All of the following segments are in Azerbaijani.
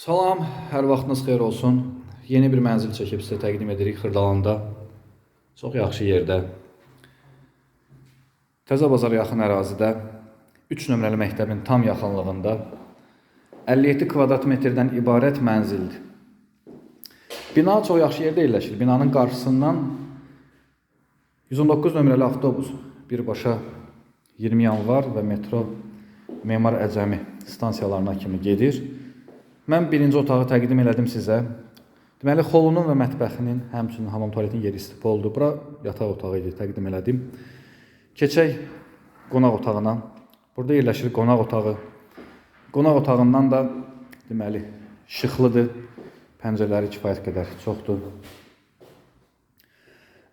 Salam, hər vaxtınız xeyir olsun. Yeni bir mənzil çəkib sizə təqdim edirik Xırdalanda. Çox yaxşı yerdə. Təzə bazara yaxın ərazidə 3 nömrəli məktəbin tam yaxınlığında 57 kvadrat metrdən ibarət mənzildir. Bina çox yaxşı yerdə yerləşir. Binanın qarşısından 119 nömrəli avtobus birbaşa 20 yanvar və metro Memar Əcəmi stansiyalarına kimi gedir. Mən birinci otağı təqdim elədim sizə. Deməli, xolunun və mətbəxinin, həmçinin hamam tualetin yeri istipoldur. Bura yataq otağı idi, təqdim elədim. Keçək qonaq otağına. Burada yerləşir qonaq otağı. Qonaq otağından da deməli şıxlıdır. Pəncərələri kifayət qədər çoxdur.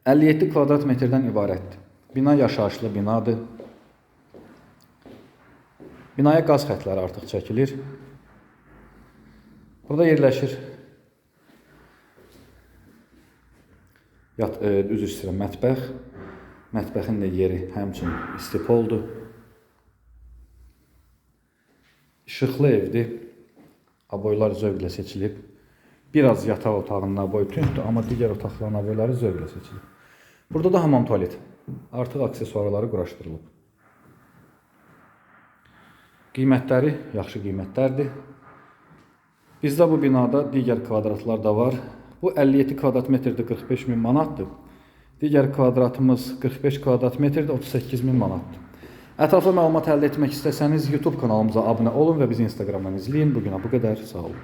57 kvadrat metrdən ibarətdir. Bina yaşayışlı binadır. Binaya qaz xətləri artıq çəkilir. Burada yerləşir yat, e, üzr istəyirəm, mətbəx. Mətbəxin də yeri həmçinin istipoldur. İşıqlı evdir. Aboylar zövqlə seçilib. Biraz yataq otağının aboyu tündür, amma digər otaqların aboyları zövqlə seçilib. Burada da hamam tualet. Artıq aksesuarları quraşdırılıb. Qiymətləri yaxşı qiymətlərdir. Bizdə bu binada digər kvadratlar da var. Bu 57 kvadrat metrdə 45 min manatdır. Digər kvadratımız 45 kvadrat metrdə 38 min manatdır. Ətraflı məlumat əldə etmək istəsəniz YouTube kanalımıza abunə olun və bizi Instagramdan izləyin. Bu günə bu qədər. Sağ olun.